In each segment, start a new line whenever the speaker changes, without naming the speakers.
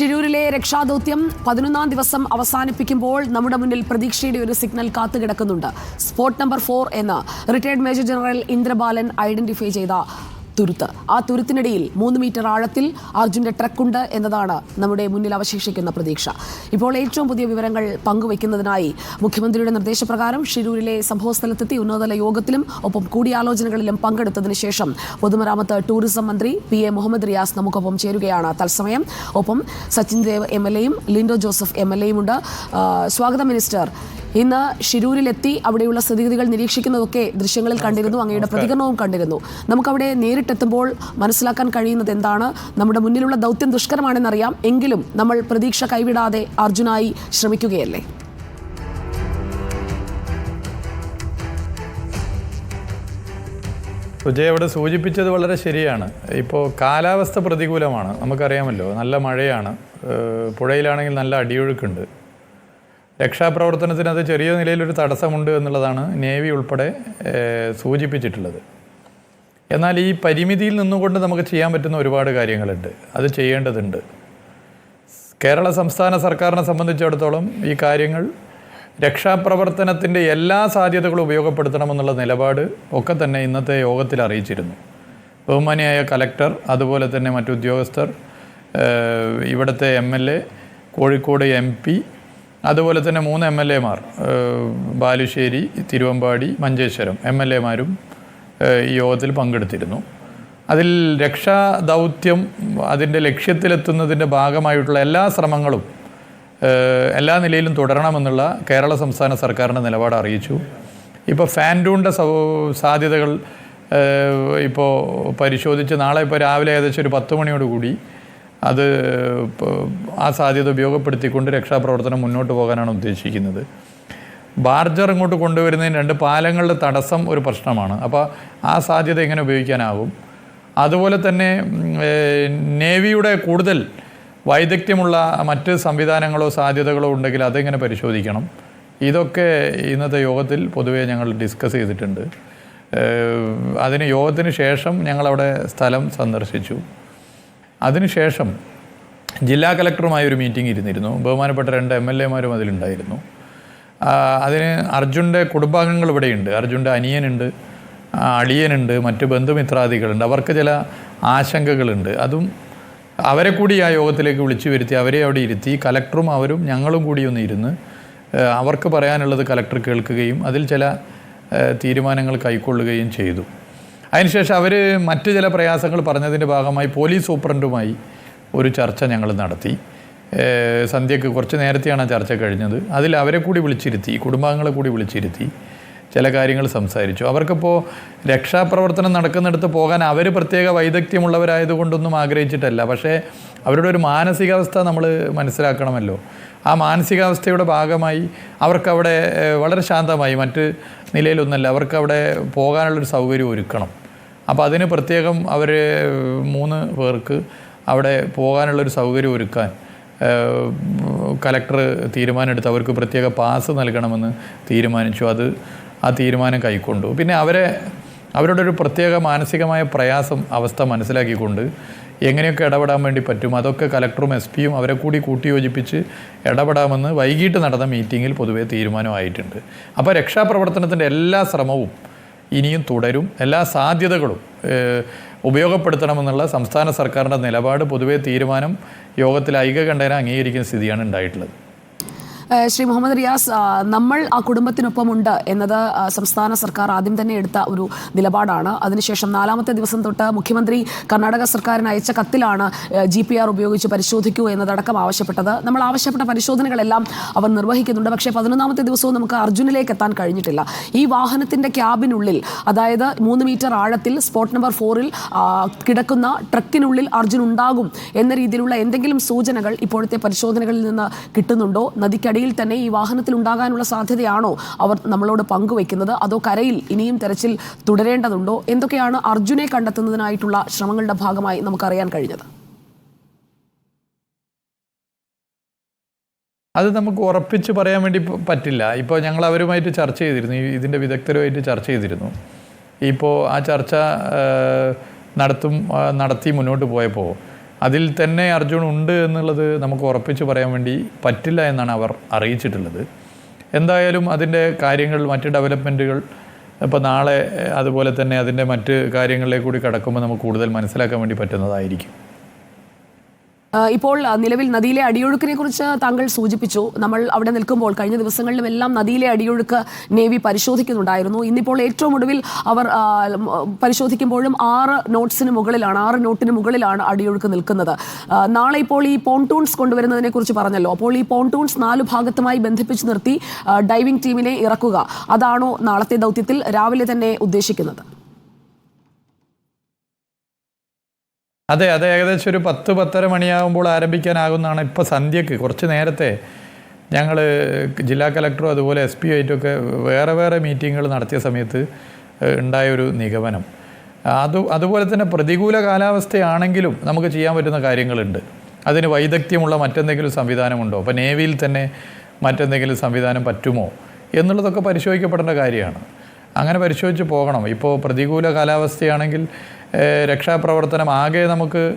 ഷിരൂരിലെ രക്ഷാദൗത്യം പതിനൊന്നാം ദിവസം അവസാനിപ്പിക്കുമ്പോൾ നമ്മുടെ മുന്നിൽ പ്രതീക്ഷയുടെ ഒരു സിഗ്നൽ കാത്തുകിടക്കുന്നുണ്ട്. സ്പോട്ട് നമ്പർ ഫോർ എന്ന് retired major general Indrabalan identify ചെയ്ത തുരുത്ത്. ആ തുരുത്തിനിടയിൽ മൂന്ന് മീറ്റർ ആഴത്തിൽ അർജുന്റെ ട്രക്കുണ്ട് എന്നതാണ് നമ്മുടെ മുന്നിൽ അവശേഷിക്കുന്ന പ്രതീക്ഷ. ഇപ്പോൾ ഏറ്റവും പുതിയ വിവരങ്ങൾ പങ്കുവയ്ക്കുന്നതിനായി മുഖ്യമന്ത്രിയുടെ നിർദ്ദേശപ്രകാരം ഷിരൂരിലെ സംഭവസ്ഥലത്തെത്തി ഉന്നതതല യോഗത്തിലും ഒപ്പം കൂടിയാലോചനകളിലും പങ്കെടുത്തതിന് ശേഷം പൊതുമരാമത്ത് ടൂറിസം മന്ത്രി പി എ മുഹമ്മദ് റിയാസ് നമുക്കൊപ്പം ചേരുകയാണ് തത്സമയം. ഒപ്പം സച്ചിൻ ദേവ് എം എൽ എയും ലിൻഡോ ജോസഫ് എം എൽ എയും ഉണ്ട്. സ്വാഗതം മിനിസ്റ്റർ. ഇന്ന് ഷിരൂരിലെത്തി അവിടെയുള്ള സ്ഥിതിഗതികൾ നിരീക്ഷിക്കുന്നതൊക്കെ ദൃശ്യങ്ങളിൽ കണ്ടിരുന്നു അങ്ങയുടെ പ്രതികരണവും കണ്ടിരുന്നു. നമുക്കവിടെ നേരിട്ടെത്തുമ്പോൾ മനസ്സിലാക്കാൻ കഴിയുന്നത് എന്താണ്? നമ്മുടെ മുന്നിലുള്ള ദൗത്യം ദുഷ്കരമാണെന്നറിയാം. എങ്കിലും നമ്മൾ പ്രതീക്ഷ കൈവിടാതെ അർജുനായി ശ്രമിക്കുകയല്ലേ?
സുജയ് അവിടെ സൂചിപ്പിച്ചത് വളരെ ശരിയാണ്. ഇപ്പോൾ കാലാവസ്ഥ പ്രതികൂലമാണ്. നമുക്കറിയാമല്ലോ നല്ല മഴയാണ്. പുഴയിലാണെങ്കിൽ നല്ല അടിയൊഴുക്കുണ്ട്. രക്ഷാപ്രവർത്തനത്തിന് അത് ചെറിയ നിലയിലൊരു തടസ്സമുണ്ട് എന്നുള്ളതാണ് നേവി ഉൾപ്പെടെ സൂചിപ്പിച്ചിട്ടുള്ളത്. എന്നാൽ ഈ പരിമിതിയിൽ നിന്നുകൊണ്ട് നമുക്ക് ചെയ്യാൻ പറ്റുന്ന ഒരുപാട് കാര്യങ്ങളുണ്ട്. അത് ചെയ്യേണ്ടതുണ്ട്. കേരള സംസ്ഥാന സർക്കാരിനെ സംബന്ധിച്ചിടത്തോളം ഈ കാര്യങ്ങൾ രക്ഷാപ്രവർത്തനത്തിന്റെ എല്ലാ സാധ്യതകളും ഉപയോഗപ്പെടുത്തണമെന്നുള്ള നിലപാട് ഒക്കെ തന്നെ ഇന്നത്തെ യോഗത്തിൽ അറിയിച്ചിരുന്നു. ബഹുമാനിയായ കലക്ടർ അതുപോലെ തന്നെ മറ്റു ഉദ്യോഗസ്ഥർ ഏഹ് ഇവിടുത്തെ M L A Kozhikode M P അതുപോലെ തന്നെ മൂന്ന് എം എൽ എമാർ ബാലുശ്ശേരി തിരുവമ്പാടി മഞ്ചേശ്വരം എം എൽ എമാരും ഈ യോഗത്തിൽ പങ്കെടുത്തിരുന്നു. അതിൽ രക്ഷാ ദൗത്യം അതിന്റെ ലക്ഷ്യത്തിലെത്തുന്നതിന്റെ ഭാഗമായിട്ടുള്ള എല്ലാ ശ്രമങ്ങളും എല്ലാ നിലയിലും തുടരണമെന്നുള്ള കേരള സംസ്ഥാന സർക്കാരിന്റെ നിലപാട് അറിയിച്ചു. ഇപ്പോൾ ഫാൻഡൂണിന്റെ സാധ്യതകൾ ഇപ്പോൾ പരിശോധിച്ച് നാളെ ഇപ്പോൾ രാവിലെ ഏകദേശം ഒരു പത്ത് മണിയോടുകൂടി അത് ആ സാധ്യത ഉപയോഗപ്പെടുത്തിക്കൊണ്ട് രക്ഷാപ്രവർത്തനം മുന്നോട്ട് പോകാനാണ് ഉദ്ദേശിക്കുന്നത്. ബാർജർ ഇങ്ങോട്ട് കൊണ്ടുവരുന്നതിന് രണ്ട് പാലങ്ങളുടെ തടസ്സം ഒരു പ്രശ്നമാണ്. അപ്പോൾ ആ സാധ്യത എങ്ങനെ ഉപയോഗിക്കാനാകും അതുപോലെ തന്നെ നേവിയുടെ കൂടുതൽ വൈദഗ്ധ്യമുള്ള മറ്റ് സംവിധാനങ്ങളോ സാധ്യതകളോ ഉണ്ടെങ്കിൽ അതെങ്ങനെ പരിശോധിക്കണം? ഇതൊക്കെ ഇന്നത്തെ യോഗത്തിൽ പൊതുവേ ഞങ്ങൾ ഡിസ്കസ് ചെയ്തിട്ടുണ്ട്. അതിന് യോഗത്തിന് ശേഷം ഞങ്ങളവിടെ സ്ഥലം സന്ദർശിച്ചു. അതിനുശേഷം ജില്ലാ കലക്ടറുമായി ഒരു മീറ്റിംഗ് ഇരുന്നിരുന്നു. ബഹുമാനപ്പെട്ട രണ്ട് എം എൽ എമാരും അതിലുണ്ടായിരുന്നു. അതിന് അർജുന്റെ കുടുംബാംഗങ്ങൾ ഇവിടെയുണ്ട്. അർജുന്റെ അനിയനുണ്ട് അളിയനുണ്ട് മറ്റ് ബന്ധുമിത്രാദികളുണ്ട്. അവർക്ക് ചില ആശങ്കകളുണ്ട്. അതും അവരെ കൂടി ആ യോഗത്തിലേക്ക് വിളിച്ചു വരുത്തി അവരെ അവിടെ ഇരുത്തി കലക്ടറും അവരും ഞങ്ങളും കൂടി ഒന്ന് ഇരുന്ന് അവർക്ക് പറയാനുള്ളത് കലക്ടർ കേൾക്കുകയും അതിൽ ചില തീരുമാനങ്ങൾ കൈക്കൊള്ളുകയും ചെയ്തു. അതിനുശേഷം അവർ മറ്റു ചില പ്രയാസങ്ങൾ പറഞ്ഞതിന്റെ ഭാഗമായി പോലീസ് സൂപ്രണ്ടുമായി ഒരു ചർച്ച ഞങ്ങൾ നടത്തി. സന്ധ്യക്ക് കുറച്ച് നേരത്തെയാണ് ആ ചർച്ച കഴിഞ്ഞത്. അതിൽ അവരെ കൂടി വിളിച്ചിരുത്തി കുടുംബാംഗങ്ങളെ കൂടി വിളിച്ചിരുത്തി ചില കാര്യങ്ങൾ സംസാരിച്ചു. അവർക്കിപ്പോൾ രക്ഷാപ്രവർത്തനം നടക്കുന്നിടത്ത് പോകാൻ അവർ പ്രത്യേക വൈദഗ്ധ്യമുള്ളവരായതുകൊണ്ടൊന്നും ആഗ്രഹിച്ചിട്ടല്ല. പക്ഷേ അവരുടെ ഒരു മാനസികാവസ്ഥ നമ്മൾ മനസ്സിലാക്കണമല്ലോ. ആ മാനസികാവസ്ഥയുടെ ഭാഗമായി അവർക്കവിടെ വളരെ ശാന്തമായി. മറ്റ് നിലയിലൊന്നല്ല അവർക്കവിടെ പോകാനുള്ളൊരു സൗകര്യം ഒരുക്കണം. അപ്പോൾ അതിന് പ്രത്യേകം അവർ മൂന്ന് പേർക്ക് അവിടെ പോകാനുള്ളൊരു സൗകര്യം ഒരുക്കാൻ കലക്ടർ തീരുമാനമെടുത്ത് അവർക്ക് പ്രത്യേക പാസ് നൽകണമെന്ന് തീരുമാനിച്ചു. അത് ആ തീരുമാനം കൈക്കൊണ്ടു. പിന്നെ അവരെ അവരുടെ ഒരു പ്രത്യേക മാനസികമായ പ്രയാസം അവസ്ഥ മനസ്സിലാക്കിക്കൊണ്ട് എങ്ങനെയൊക്കെ ഇടപെടാൻ വേണ്ടി പറ്റും? അതൊക്കെ കലക്ടറും എസ് പിയും അവരെ കൂടി കൂട്ടിയോജിപ്പിച്ച് ഇടപെടാമെന്ന് വൈകിട്ട് നടന്ന മീറ്റിങ്ങിൽ പൊതുവേ തീരുമാനമായിട്ടുണ്ട്. അപ്പോൾ രക്ഷാപ്രവർത്തനത്തിന്റെ എല്ലാ ശ്രമവും ഇനിയും തുടരും. എല്ലാ സാധ്യതകളും ഉപയോഗപ്പെടുത്തണമെന്നുള്ള സംസ്ഥാന സർക്കാരിന്റെ നിലപാട് പൊതുവേ തീരുമാനം യോഗത്തിൽ ഐകകണ്ഠേന അംഗീകരിക്കുന്ന സ്ഥിതിയാണ് ഉണ്ടായിട്ടുള്ളത്.
ശ്രീ മുഹമ്മദ് റിയാസ് നമ്മൾ ആ കുടുംബത്തിനൊപ്പമുണ്ട് എന്നത് സംസ്ഥാന സർക്കാർ ആദ്യം തന്നെ എടുത്ത ഒരു നിലപാടാണ്. അതിനുശേഷം നാലാമത്തെ ദിവസം തൊട്ട് മുഖ്യമന്ത്രി കർണാടക സർക്കാരിന് അയച്ച കത്തിലാണ് ജി പി ആർ ഉപയോഗിച്ച് പരിശോധിക്കൂ എന്നതടക്കം ആവശ്യപ്പെട്ടത്. നമ്മൾ ആവശ്യപ്പെട്ട പരിശോധനകളെല്ലാം അവർ നിർവഹിക്കുന്നുണ്ട്. പക്ഷേ പതിനൊന്നാമത്തെ ദിവസവും നമുക്ക് അർജുനിലേക്ക് എത്താൻ കഴിഞ്ഞിട്ടില്ല. ഈ വാഹനത്തിന്റെ ക്യാബിനുള്ളിൽ അതായത് മൂന്ന് മീറ്റർ ആഴത്തിൽ സ്പോട്ട് നമ്പർ ഫോറിൽ കിടക്കുന്ന ട്രക്കിനുള്ളിൽ അർജുൻ ഉണ്ടാകും എന്ന രീതിയിലുള്ള എന്തെങ്കിലും സൂചനകൾ ഇപ്പോഴത്തെ പരിശോധനകളിൽ നിന്ന് കിട്ടുന്നുണ്ടോ? നദിക്കടിയിൽ തന്നെ ഈ വാഹനത്തിൽ ഉണ്ടാകാനുള്ള സാധ്യതയാണോ അവർ നമ്മളോട് പങ്കുവെക്കുന്നത് അതോ കരയിൽ ഇനിയും തെരച്ചിൽ തുടരേണ്ടതുണ്ടോ? എന്തൊക്കെയാണ് അർജുനെ കണ്ടെത്തുന്നതിനായിട്ടുള്ള ശ്രമങ്ങളുടെ ഭാഗമായി നമുക്കറിയാൻ കഴിഞ്ഞത്.
അത് നമുക്ക് ഉറപ്പിച്ച് പറയാൻ വേണ്ടി പറ്റില്ല. ഇപ്പോൾ ഞങ്ങൾ അവരുമായിട്ട് ചർച്ച ചെയ്തിരുന്നു. ഇതിന്റെ വിദഗ്ധരുമായിട്ട് ചർച്ച ചെയ്തിരുന്നു. ഇപ്പോൾ ആ ചർച്ച നടത്തും നടത്തി മുന്നോട്ട് പോയപ്പോൾ അതിൽ തന്നെ അർജുൻ ഉണ്ട് എന്നുള്ളത് നമുക്ക് ഉറപ്പിച്ച് പറയാൻ വേണ്ടി പറ്റില്ല എന്നാണ് അവർ അറിയിച്ചിട്ടുള്ളത്. എന്തായാലും അതിന്റെ കാര്യങ്ങൾ മറ്റ് ഡെവലപ്മെന്റുകൾ ഇപ്പോൾ നാളെ അതുപോലെ തന്നെ അതിന്റെ മറ്റ് കാര്യങ്ങളിലേക്ക് കൂടി കടക്കുമ്പോൾ നമുക്ക് കൂടുതൽ മനസ്സിലാക്കാൻ വേണ്ടി പറ്റുന്നതായിരിക്കും.
ഇപ്പോൾ നിലവിൽ നദിയിലെ അടിയൊഴുക്കിനെ കുറിച്ച് താങ്കൾ സൂചിപ്പിച്ചു. നമ്മൾ അവിടെ നിൽക്കുമ്പോൾ കഴിഞ്ഞ ദിവസങ്ങളിലും എല്ലാം നദിയിലെ അടിയൊഴുക്ക് നേവി പരിശോധിക്കുന്നുണ്ടായിരുന്നു. ഇന്നിപ്പോൾ ഏറ്റവും ഒടുവിൽ അവർ പരിശോധിക്കുമ്പോഴും ആറ് നോട്ട്സിന് മുകളിലാണ് ആറ് നോട്ടിന് മുകളിലാണ് അടിയൊഴുക്ക് നിൽക്കുന്നത്. നാളെ ഇപ്പോൾ ഈ പോൺടൂൺസ് കൊണ്ടുവരുന്നതിനെ കുറിച്ച് പറഞ്ഞല്ലോ. അപ്പോൾ ഈ പോൺടൂൺസ് നാല് ഭാഗത്തുമായി ബന്ധിപ്പിച്ച് നിർത്തി ഡൈവിംഗ് ടീമിനെ ഇറക്കുക. അതാണോ നാളത്തെ ദൗത്യത്തിൽ രാവിലെ തന്നെ ഉദ്ദേശിക്കുന്നത്?
അതെ അതെ ഏകദേശം ഒരു പത്ത് പത്തര മണിയാകുമ്പോൾ ആരംഭിക്കാനാകുന്നതാണ് ഇപ്പോൾ സന്ധ്യക്ക്. കുറച്ച് നേരത്തെ ഞങ്ങൾ ജില്ലാ കലക്ടറും അതുപോലെ എസ് പി ആയിട്ടൊക്കെ വേറെ വേറെ മീറ്റിങ്ങുകൾ നടത്തിയ സമയത്ത് ഉണ്ടായൊരു നിഗമനം. അത് അതുപോലെ തന്നെ പ്രതികൂല കാലാവസ്ഥയാണെങ്കിലും നമുക്ക് ചെയ്യാൻ പറ്റുന്ന കാര്യങ്ങളുണ്ട്. അതിന് വൈദഗ്ധ്യമുള്ള മറ്റെന്തെങ്കിലും സംവിധാനമുണ്ടോ? അപ്പോൾ നേവിയിൽ തന്നെ മറ്റെന്തെങ്കിലും സംവിധാനം പറ്റുമോ? എന്നുള്ളതൊക്കെ പരിശോധിക്കപ്പെടേണ്ട കാര്യമാണ്. അങ്ങനെ പരിശോധിച്ച് പോകണം. ഇപ്പോൾ പ്രതികൂല കാലാവസ്ഥയാണെങ്കിൽ രക്ഷാപ്രവർത്തനം ആകെ നമുക്ക്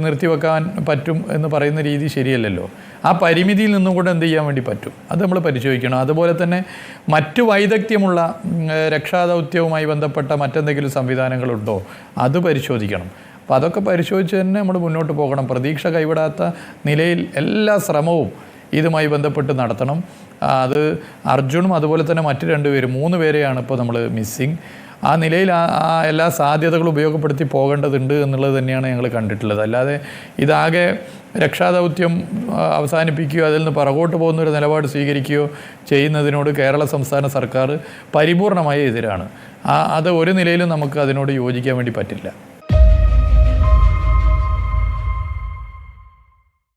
നിർത്തിവെക്കാൻ പറ്റും എന്ന് പറയുന്ന രീതി ശരിയല്ലല്ലോ. ആ പരിമിതിയിൽ നിന്നും കൂടെ എന്ത് ചെയ്യാൻ വേണ്ടി പറ്റും? അത് നമ്മൾ പരിശോധിക്കണം. അതുപോലെ തന്നെ മറ്റു വൈദഗ്ധ്യമുള്ള രക്ഷാദൗത്യവുമായി ബന്ധപ്പെട്ട മറ്റെന്തെങ്കിലും സംവിധാനങ്ങളുണ്ടോ? അത് പരിശോധിക്കണം. അപ്പോൾ അതൊക്കെ പരിശോധിച്ച് തന്നെ നമ്മൾ മുന്നോട്ട് പോകണം. പ്രതീക്ഷ കൈവിടാത്ത നിലയിൽ എല്ലാ ശ്രമവും ഇതുമായി ബന്ധപ്പെട്ട് നടത്തണം. അത് അർജുനും അതുപോലെ തന്നെ മറ്റു രണ്ടുപേരും മൂന്ന് പേരെയാണ് ഇപ്പോൾ നമ്മൾ മിസ്സിങ് ആ നിലയിൽ ആ എല്ലാ സാധ്യതകളും ഉപയോഗപ്പെടുത്തി പോകേണ്ടതുണ്ട് എന്നുള്ളത് തന്നെയാണ് ഞങ്ങൾ കണ്ടിട്ടുള്ളത്. അല്ലാതെ ഇതാകെ രക്ഷാദൗത്യം അവസാനിപ്പിക്കുകയോ അതിൽ നിന്ന് പുറകോട്ട് പോകുന്ന ഒരു നിലപാട് സ്വീകരിക്കുകയോ ചെയ്യുന്നതിനോട് കേരള സംസ്ഥാന സർക്കാർ പരിപൂർണമായി എതിരാണ്. അത് ഒരു നിലയിലും നമുക്ക് അതിനോട് യോജിക്കാൻ വേണ്ടി പറ്റില്ല.